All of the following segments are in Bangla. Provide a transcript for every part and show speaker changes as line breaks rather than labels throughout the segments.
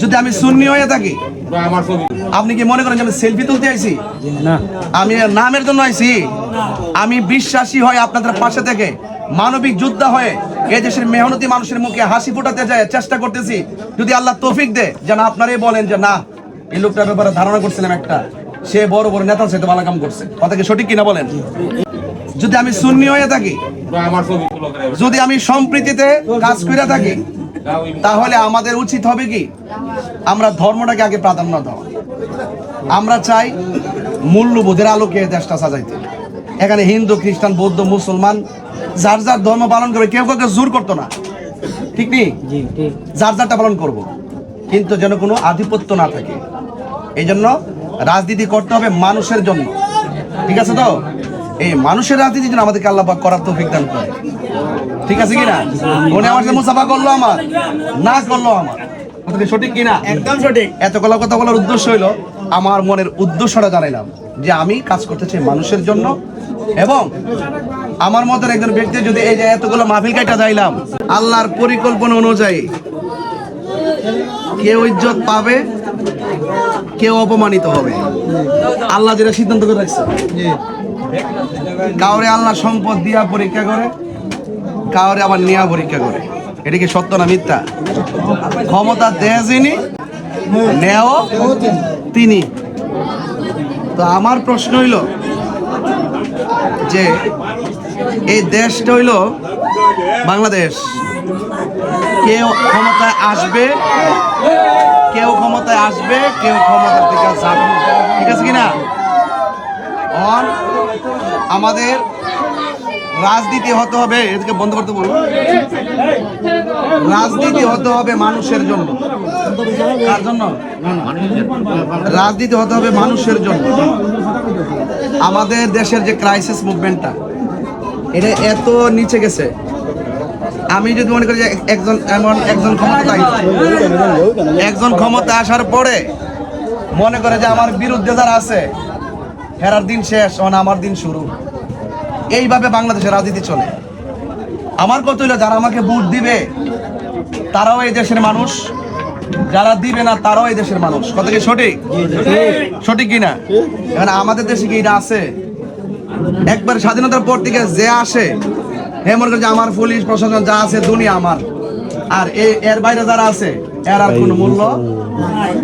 যদি আমি সুন্নি হয়ে থাকি আপনি কি মনে করেন আমি সেলফি তুলতে আইছি? আমি নামের জন্য আইছি? আমি বিশ্বাসী হয়ে আপনাদের পাশে থেকে মানবিক যোদ্ধা হয়ে এই দেশের মেহনতি মানুষের মুখে হাসি ফোটাতে যায় চেষ্টা করতেছি। যদি আল্লাহ তৌফিক দে যেন আপনারাই বলেন যে না এই লোকটার ব্যাপারে ধারণা করছিলাম একটা। সে বড় বড় নেতার সাথে ভালো কাম করছে। কথা কি সঠিক কিনা বলেন? যদি আমি সুন্নি হয়ে থাকি যদি আমি সম্প্রীতিতে কাজ করে থাকি তাহলে আমাদের উচিত হবে কি? আমরা ধর্মটাকে আগে প্রাধান্য দেওয়া আমরা চাই মূল্যবোধের আলোকে দেশটা সাজাইতে। এখানে হিন্দু খ্রিস্টান বৌদ্ধ মুসলমান যার যার ধর্ম পালন করে কেউ কাউকে জোর করতো না। ঠিক নেই? যার যারটা পালন করব। কিন্তু যেন কোনো আধিপত্য না থাকে। এই জন্য রাজনীতি করতে হবে মানুষের জন্য। ঠিক আছে তো? এই মানুষের রাজনীতি যেন আমাদেরকে আল্লাহ পাক করার তৌফিক দান করে। ঠিক আছে কিনা? মনে আমার মুসাফা করল আমার না করল আমার। সঠিক কিনা?
একদম সঠিক।
এত কলা কথা বলার উদ্দেশ্য হইল আমার মনের উদ্দেশ্যটা জানাইলাম যে আমি কাজ করতে চাই মানুষের জন্য এবং আমার মতের একজন ব্যক্তি যদি এই যে এতগুলো মাহফিল কাটা যাইলাম আল্লাহর পরিকল্পনা অনুযায়ী কেউ ইজ্জত পাবে কেউ অপমানিত হবে। আল্লাহ যেটা সিদ্ধান্ত করে রাখছে। কাউরে আল্লাহ সম্পদ দিয়া পরীক্ষা করে, কাউরে আবার নিয়া পরীক্ষা করে। এটা কি সত্য না মিথ্যা? ক্ষমতা দেয় যিনি, নেও তিনি। তো আমার প্রশ্ন হইল যে, এই দেশটা হইল বাংলাদেশ। কেউ ক্ষমতায় আসবে, কেউ ক্ষমতায় আসবে, কেউ ক্ষমতার থেকে যাবে। ঠিক আছে কিনা? অন আমাদের রাজনীতি হতে হবে, এদিকে বন্ধ করতে বলব রাজনীতি হতে হবে মানুষের জন্য। কার জন্য? রাজনীতি হতে হবে মানুষের জন্য। আমাদের দেশের যে ক্রাইসিস মুভমেন্টটা এটা এত নিচে গেছে। আমি যদি মনে করি একজন, এমন একজন ক্ষমতা একজন ক্ষমতা আসার পরে মনে করে যে আমার বিরুদ্ধে যারা আছে হেরার দিন শেষ মানে আমার দিন শুরু। এইভাবে বাংলাদেশের রাজনীতি চলে। আমার কত হইল, যারা আমাকে ভোট দিবে, তারাও এই দেশের মানুষ। যারা দিবে না, তারাও এই দেশের মানুষ। কত কি সঠিক? সঠিক কিনা? এখন আমাদের দেশে কি এটা আছে? একবার স্বাধীনতার পর থেকে যে আসে, হে মনে করে যে আমার পুলিশ প্রশাসন যা আছে, দুনিয়া আমার। আর এর বাইরে যারা আছে, এর আর কোনো মূল্য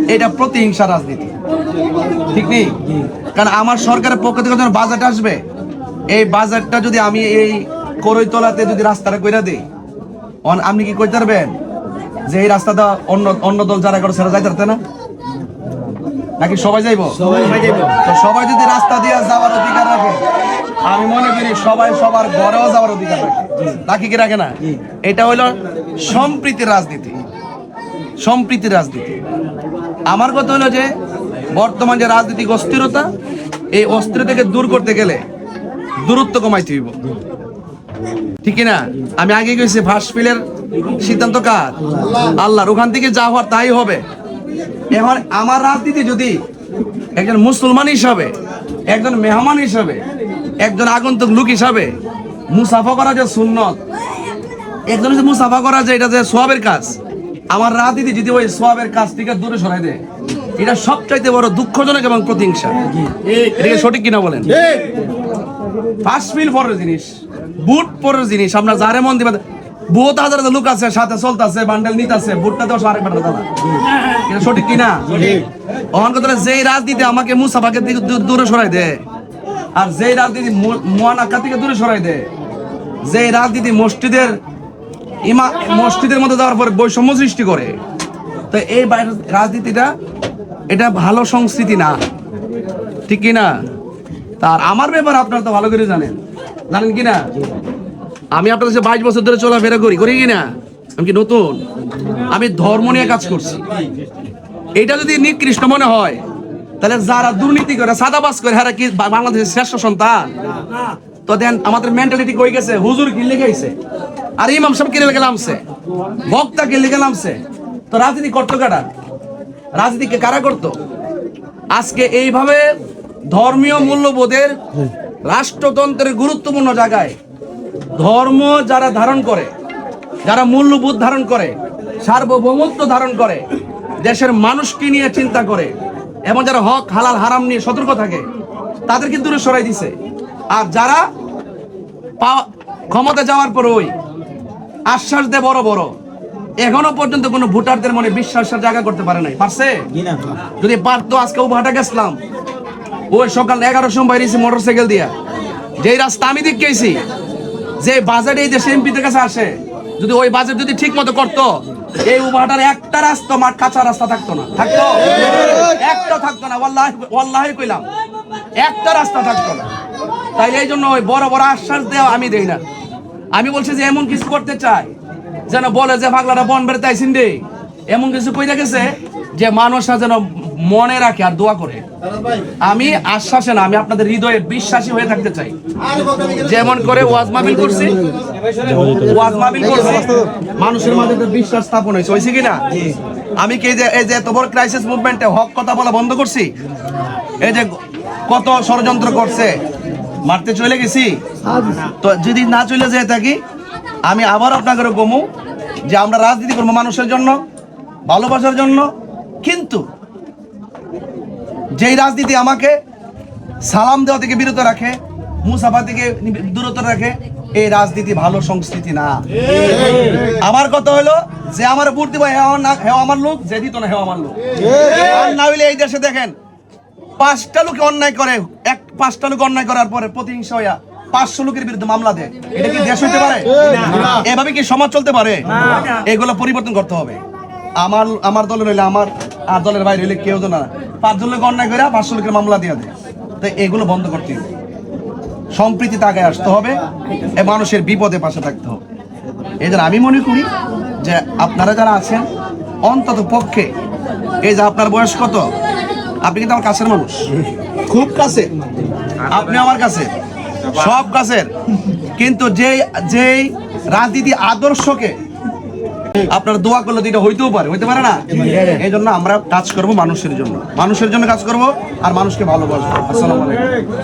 এটা প্রতিহিংসা রাজনীতি। ঠিক নেই? কারণ আমার সরকারের পক্ষ থেকে যখন বাজেট আসবে এই বাজেটটা যদি আমি এই করইতলাতে যদি রাস্তাটা কইরা দিই অন- আপনি কি কইতে পারবেন যে এই রাস্তাটা অন্য অন্য দল যারা করে সেটা যাইতে পারতে না? নাকি সবাই যাইবো?
সবাই যাইবো।
তো সবাই যদি রাস্তা দিয়ে যাওয়ার অধিকার রাখে আমি মনে করি সবাই সবার ঘরেও যাওয়ার অধিকার রাখে। নাকি কি রাখে না? এটা হইল সম্প্রীতির রাজনীতি। সম্প্রীতির রাজনীতি। আমার কথা হলো যে, বর্তমান যে রাজনৈতিক অস্থিরতা, এই অস্থিরতাকে দূর করতে গেলে দূরত্ব কমাইতে হইব। ঠিক না আমি আগে গেছি ফার্স্ট সিদ্ধান্ত কার? আল্লাহর। ওখান থেকে যা হওয়ার তাই হবে। এখন আমার রাজনীতি যদি একজন মুসলমান হিসাবে, একজন মেহমান হিসাবে, একজন আগন্তুক লোক হিসাবে মুসাফা করা যে সুন্নত, একজন মুসাফা করা যে এটা যে সোয়াবের কাজ আমার রাজনীতি যদি ওই সোয়াবের কাজ থেকে দূরে সরাই দেয় এটা সবচাইতে বড় দুঃখজনক এবং প্রতিহিংসা। এটা কি সঠিক কিনা বলেন? পরের জিনিস বুট পরের জিনিস আমরা যারে মন দিবা বহুত হাজার লোক আছে সাথে চলতেছে বান্ডেল নিতেছে দেওয়া আরেক দাদা। এটা সঠিক কিনা? অহন কথা রাজনীতি আমাকে মুসাফাকে দূরে সরাই দেয় আর যেই রাজনীতি মুয়ানাক্কা থেকে দূরে সরাই দেয় যেই রাজনীতি মসজিদের ইমা মসজিদের মধ্যে যাওয়ার পরে বৈষম্য সৃষ্টি করে। তো এই রাজনীতিটা, এটা ভালো সংস্কৃতি না। ঠিক না তার আমার ব্যাপার আপনারা তো ভালো করে জানেন। জানেন কি না আমি আপনার কাছে বাইশ বছর ধরে চলাফেরা করি করি কি না আমি কি নতুন? আমি ধর্ম নিয়ে কাজ করছি। এটা যদি নিকৃষ্ট মনে হয়, তাহলে যারা দুর্নীতি করে সাদাবাস করে হারা কি বাংলাদেশের শ্রেষ্ঠ সন্তান? তো দেন, আমাদের মেন্টালিটি কই গেছে? হুজুর কি লিখেছে আর ইমাম সাহেব কিনে গেলামছে বক্তা কিনে গেলামছে তো রাজনীতি করতো কারা? রাজনীতিকে কারা করতো? আজকে এইভাবে ধর্মীয় মূল্যবোধের রাষ্ট্রতন্ত্রের গুরুত্বপূর্ণ জায়গায় ধর্ম যারা ধারণ করে, যারা মূল্যবোধ ধারণ করে, সার্বভৌমত্ব ধারণ করে, দেশের মানুষকে নিয়ে চিন্তা করে, এবং যারা হক, হালাল, হারাম নিয়ে সতর্ক থাকে, তাদেরকে দূরে সরাই দিছে। আর যারা ক্ষমতা যাওয়ার পর ওই আশ্বাস দেয় বড় বড়। এখনও পর্যন্ত কোনো ভোটারদের মনে বিশ্বাসের জায়গা করতে পারে নাই। পারছে? যদি পারতো আজকে উভাটা গেছিলাম। ওই সকাল এগারোর সময় বাইরেছি মোটর সাইকেল দিয়া। যেই রাস্তা আমি দিক গেছি যে বাজেট এই দেশে এমপিদের কাছে আসে যদি ওই বাজেট যদি ঠিক মতো করতো এই উভাটার একটা রাস্তা মাঠ কাঁচা রাস্তা থাকতো না। থাকতো? একটা থাকতো না ওয়াল্লাহি ওয়াল্লাহি কইলাম। একটা রাস্তা থাকতো না। তাই এই জন্য ওই বড় বড় আশ্বাস দেওয়া আমি দেই না। আমি বলছি যে এমন কিছু করতে চাই যেন বলে যে পাগলাটা বন বেড়ে তাইছিন রে। এমন কিছু কইরা গেছে যে মানুষরা যেন মনে রাখে আর দোয়া করে। আমি আশ্বাসে না, আমি আপনাদের হৃদয়ে বিশ্বাসী হয়ে থাকতে চাই। যেমন করে ওয়াজ মাহফিল করছি, ওয়াজ মাহফিল করছি, মানুষের মাঝে বিশ্বাস স্থাপন হয়েছে। হয়েছে কিনা আমি কি যে এই যে এত বড় ক্রাইসিস মুভমেন্টে হক কথা বলা বন্ধ করছি? এই যে কত ষড়যন্ত্র করছে মারতে চলে গেছি? তো যদি না চলে যেয়ে থাকি আমি আবার আপনাকে গমু যে আমরা রাজনীতি করব মানুষের জন্য, ভালোবাসার জন্য। কিন্তু যেই রাজনীতি আমাকে সালাম দেওয়া থেকে বিরত রাখে, মুসাফা থেকে দূরত রাখে, এই রাজনীতি ভালো সংস্কৃতি না। আমার কথা হলো যে আমার ভোট দিব হেও আমার লোক, যে দিত না হেও আমার লোক। আর না হইলে এই দেশে দেখেন, পাঁচটা লোকে অন্যায় করে পাঁচটা লোক অন্যায় করার পরে প্রতিহিংসা হইয়া পাঁচশো লোকের বিরুদ্ধে মামলা দেয়। এটা কি দেশ হইতে পারে? এভাবে কি সমাজ চলতে পারে? এগুলো পরিবর্তন করতে হবে। আমার আমার দলের হইলে আমার আর দলের বাইরে হইলে কেউ তো না। পাঁচজন লোক অন্যায় করে পাঁচশো লোকের মামলা দিয়ে দেয়। তো এগুলো বন্ধ করতে হবে। সম্প্রীতি তাকে আসতে হবে এ মানুষের বিপদে পাশে থাকতে হবে। এই আমি মনে করি যে আপনারা যারা আছেন অন্তত পক্ষে এই যে আপনার বয়স কত? আপনি কিন্তু আমার কাছের মানুষ। খুব কাছে। আপনি আমার কাছে, সব কাছের। কিন্তু যেই যেই রাজনীতি আদর্শকে আপনার দোয়া করলে এটা হইতেও পারে, হইতে পারে না? এই জন্য আমরা কাজ করব মানুষের জন্য। মানুষের জন্য কাজ করব আর মানুষকে ভালোবাসবো। আসসালামু আলাইকুম।